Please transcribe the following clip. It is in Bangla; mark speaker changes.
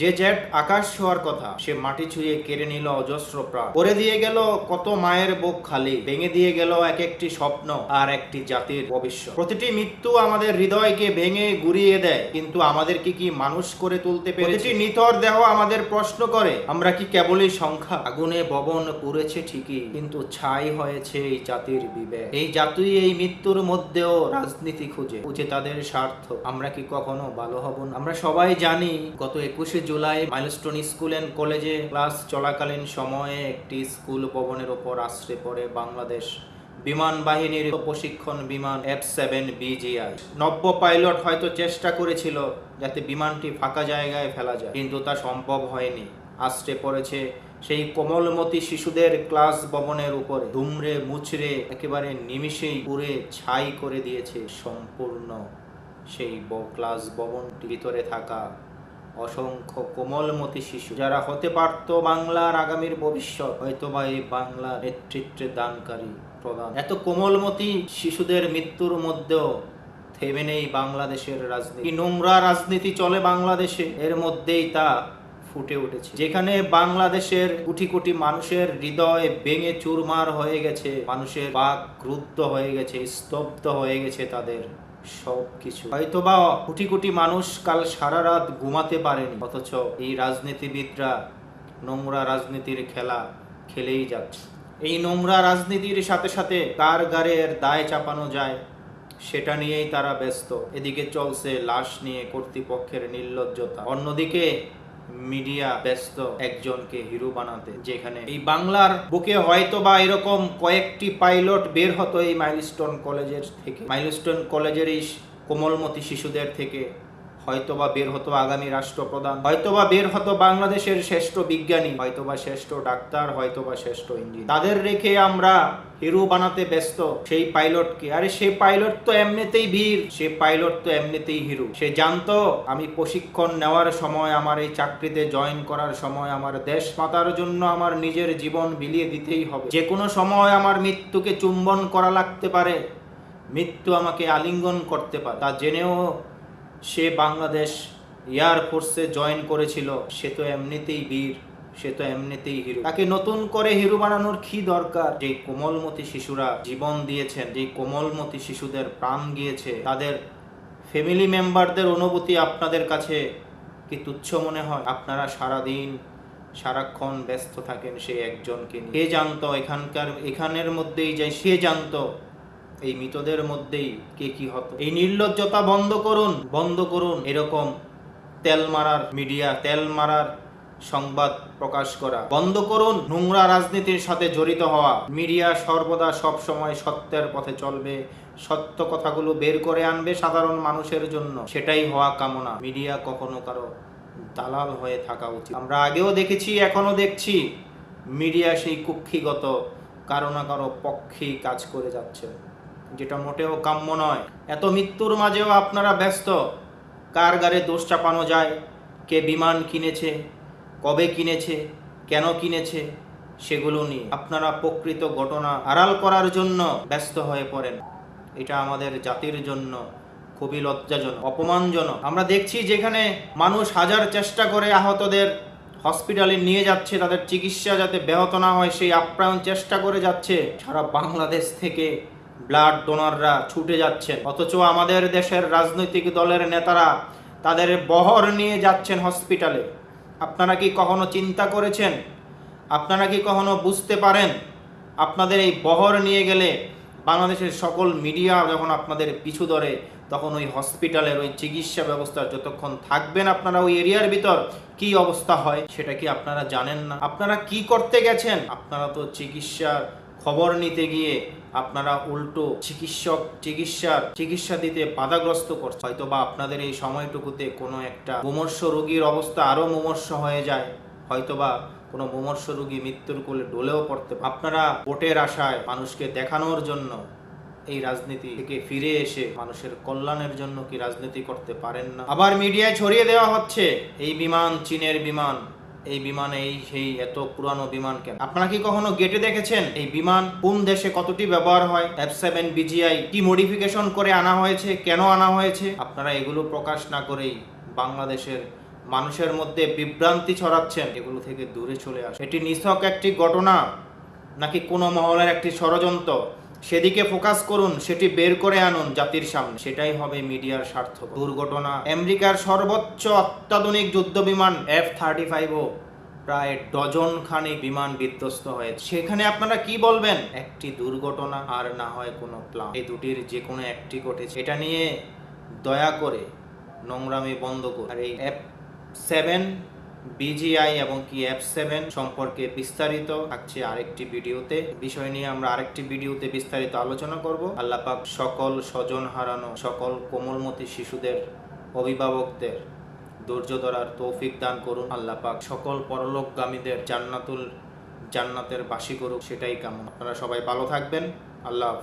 Speaker 1: যে জেট আকাশ ছোঁয়ার কথা, সে মাটি ছুঁয়ে কেড়ে নিল অজস্র প্রাণ। করে দিয়ে গেল কত মায়ের বুক খালি, ভেঙে দিয়ে গেল এক একটি স্বপ্ন আর একটি জাতির ভবিষ্যৎ। প্রতিটি মৃত্যু আমাদের হৃদয়কে ভেঙে গুড়িয়ে দেয়, কিন্তু আমাদেরকে কি মানুষ করে তুলতে পেরেছি? নিথর দেহ আমাদের প্রশ্ন করে, আমরা কি কেবলই সংখ্যা? আগুনে ভবন পুড়েছে ঠিকই, কিন্তু ছাই হয়েছে এই জাতির বিবেক। এই জাতি এই মৃত্যুর মধ্যেও রাজনীতি খুঁজে খুঁজে তাদের স্বার্থ। আমরা কি কখনো ভালো হব না? আমরা সবাই জানি, গত একুশে জুলাই মাইলস্টোন স্কুল অ্যান্ড কলেজে ক্লাস চলাকালীন সময়ে একটি স্কুল ভবনের ওপর আশ্রে পড়ে বাংলাদেশ বিমান বাহিনীর প্রশিক্ষণ বিমান এফ সেভেন বিজিআই। নব্য পাইলট হয়তো চেষ্টা করেছিল যাতে বিমানটি ফাঁকা জায়গায় ফেলা যায়, কিন্তু তা সম্ভব হয়নি। আশ্রে পড়েছে সেই কোমলমতি শিশুদের ক্লাস ভবনের উপরে। দুমড়ে মুচড়ে একেবারে নিমিষেই পুড়ে ছাই করে দিয়েছে সম্পূর্ণ সেই ক্লাস ভবনটির ভিতরে থাকা অসংখ্য কোমলমতি শিশু যারা হতে পারত বাংলার আগামীর ভবিষ্যৎ। হয়তো বা এই বাংলার নেতৃত্বের দানকারী প্রধান। এত কোমলমতি শিশুদের মৃত্যুর মধ্যেও থেমে নেই বাংলাদেশের রাজনীতি। নোংরা রাজনীতি চলে বাংলাদেশে, এর মধ্যেই তা ফুটে উঠেছে। যেখানে বাংলাদেশের কোটি কোটি মানুষের হৃদয় ভেঙে চুরমার হয়ে গেছে, মানুষের বাক ক্রুদ্ধ হয়ে গেছে, স্তব্ধ হয়ে গেছে তাদের সব কিছু হয়তোবা কোটি কোটি মানুষ কাল সারা রাত ঘুমাতে পারেনি, অথচ এই রাজনীতিবিদরা নোংরা রাজনীতির খেলা খেলেই যাচ্ছে। এই নোংরা রাজনীতির সাথে সাথে কার গাড়ের দায় চাপানো যায়, সেটা নিয়েই তারা ব্যস্ত। এদিকে চলছে লাশ নিয়ে কর্তৃপক্ষের নির্লজ্জতা। অন্যদিকে মিডিয়া ব্যস্ত একজনকে হিরো বানাতে, যেখানে এই বাংলার বুকে হয়তো বা এরকম কয়েকটি পাইলট বের হতো এই মাইলস্টোন কলেজের থেকে। মাইলস্টোন কলেজের এই কোমলমতি শিশুদের থেকে হয়তোবা বের হতো আগামী রাষ্ট্রপ্রধান, হয়তোবা বের হতো বাংলাদেশের শ্রেষ্ঠ বিজ্ঞানী, হয়তোবা শ্রেষ্ঠ ডাক্তার, হয়তোবা শ্রেষ্ঠ ইঞ্জিনিয়ার। তাদের রেখে আমরা হিরো বানাতে ব্যস্ত, সেই পাইলটকে আরে সেই পাইলট তো এমনিতেই ভিড় সে পাইলট তো এমনিতেই হিরো। সে জানতো, আমি প্রশিক্ষণ নেওয়ার সময় আমার এই চাকরিতে জয়েন করার সময় আমার দেশ মাতার জন্য আমার নিজের জীবন বিলিয়ে দিতেই হবে। যে কোনো সময় আমার মৃত্যুকে চুম্বন করা লাগতে পারে, মৃত্যু আমাকে আলিঙ্গন করতে পারে। তা জেনেও সে বাংলাদেশ এয়ার ফোর্সে জয়েন করেছিল, সে তো এমনিতেই বীর, সে তো এমনিতেই হিরো। তাকে নতুন করে হিরো বানানোর কি দরকার? যে কোমলমতি শিশুরা জীবন দিয়েছেন, যে কোমলমতি শিশুদের প্রাণ গিয়েছে, তাদের ফ্যামিলি মেম্বারদের অনুভূতি আপনাদের কাছে কি তুচ্ছ মনে হয়? আপনারা সারাদিন, সারাক্ষণ ব্যস্ত থাকেন সেই একজনকে কে জানতো এখানকার, এখানের মধ্যেই যে সে জানতো এই মৃতদের মধ্যেই কে কি হতো? এই নির্লজ্জতা বন্ধ করুন বন্ধ করুন। এরকম তেল মারার মিডিয়া, তেল মারার সংবাদ প্রকাশ করা। বন্ধ করুন, নোংরা রাজনীতির সাথে জড়িত হওয়া। মিডিয়া সর্বদা সব সময় সত্যের পথে চলবে। সত্য কথাগুলো বের করে আনবে সাধারণ মানুষের জন্য। সেটাই হওয়া কামনা। মিডিয়া কখনো কারও দালাল হয়ে থাকা উচিত। আমরা আগেও দেখেছি, এখনও দেখছি। মিডিয়া সেই কুক্ষিগত, কারও না কারও পক্ষেই কাজ করে যাচ্ছে। যেটা মোটেও কাম্য নয়। এত মৃত্যুর মাঝেও আপনারা ব্যস্ত। কার গাড়ে দোষ চাপানো যায়? কে বিমান কিনেছে? কবে কিনেছে? কেন কিনেছে? সেগুলো নিয়ে আপনারা প্রকৃত ঘটনা আড়াল করার জন্য ব্যস্ত হয়ে পড়েন। এটা আমাদের জাতির জন্য খুবই লজ্জাজনক, অপমানজনক। আমরা দেখছি যেখানে মানুষ হাজার চেষ্টা করে আহতদের হসপিটালে নিয়ে যাচ্ছে, তাদের চিকিৎসা যাতে ব্যাহত না হয়, সেই আপ্রাণ চেষ্টা করে যাচ্ছে। সারা বাংলাদেশ থেকে ব্লাড ডোনাররা ছুটে যাচ্ছেন। অথচ আমাদের দেশের রাজনৈতিক দলের নেতারা তাদের বহর নিয়ে যাচ্ছেন হসপিটালে। আপনারা কি কখনো চিন্তা করেছেন? আপনারা কি কখনো বুঝতে পারেন? আপনাদের এই বহর নিয়ে গেলে বাংলাদেশের সকল মিডিয়া যখন আপনাদের পিছু ধরে, তখন ওই হসপিটালের ওই চিকিৎসা ব্যবস্থা যতক্ষণ থাকবেন আপনারা ওই এরিয়ার ভিতর, কি অবস্থা হয় সেটা কি আপনারা জানেন না? আপনারা কি করতে গেছেন? আপনারা তো চিকিৎসার খবর নিতে গিয়ে আপনারা উল্টো চিকিৎসক, চিকিৎসার, চিকিৎসা দিতে বাধাগ্রস্ত করছে। হয়তো বা আপনাদের এই সময়টুকুতে কোনো একটা মুমর্ষ রোগীর অবস্থা আরও মুমর্ষ হয়ে যায়। হয়তোবা কোনো মুমর্ষ রোগী মৃত্যুর কোলে ডলেও পড়তে আপনারা ভোটের আশায় মানুষকে দেখানোর জন্য এই রাজনীতি থেকে ফিরে এসে মানুষের কল্যাণের জন্য কি রাজনীতি করতে পারেন না? আবার মিডিয়ায় ছড়িয়ে দেওয়া হচ্ছে, এই বিমান, চীনের বিমান। এই বিমানে এই, সেই এত পুরানো বিমান কেন? আপনারা কি কখনো গেটে দেখেছেন? এই বিমান কোন দেশে কতটি ব্যবহার হয়? এফ সেভেন বিজিআই কি মডিফিকেশন করে আনা হয়েছে? কেন আনা হয়েছে? আপনারা এগুলো প্রকাশ না করেই বাংলাদেশের মানুষের মধ্যে বিভ্রান্তি ছড়াচ্ছেন। এগুলো থেকে দূরে চলে আসে এটি নিছক একটি ঘটনা, নাকি কোনো মহলের একটি ষড়যন্ত্র? সেদিকে ফোকাস করুন, সেটি বের করে আনুন জাতির সামনে। সেটাই হবে মিডিয়ার স্বার্থ দুর্ঘটনা। আমেরিকার সর্বোচ্চ অত্যাধুনিক যুদ্ধ বিমান এফ থার্টি ফাইভও প্রায় ডজন খানিক বিমান বিধ্বস্ত হয়েছে। সেখানে আপনারা কি বলবেন? একটি দুর্ঘটনা আর না হয় কোনো প্লান এই দুটির যে কোনো একটি ঘটেছে। এটা নিয়ে দয়া করে নোংরামি বন্ধ করুন। আর এই এফ সেভেন বিজিআই এবং কি এফ সেভেন সম্পর্কে বিস্তারিত থাকছে আরেকটি ভিডিওতে। বিষয় নিয়ে আমরা আরেকটি ভিডিওতে বিস্তারিত আলোচনা করব। আল্লাহ পাক সকল স্বজন হারানো সকল কোমলমতি শিশুদের, অভিভাবকদের ধৈর্য ধরার তৌফিক দান করুন। আল্লাহ পাক সকল পরলোকগামীদের জান্নাতুল জান্নাতের বাসি করুক, সেটাই কামনা। আপনারা সবাই ভালো থাকবেন। আল্লাহ।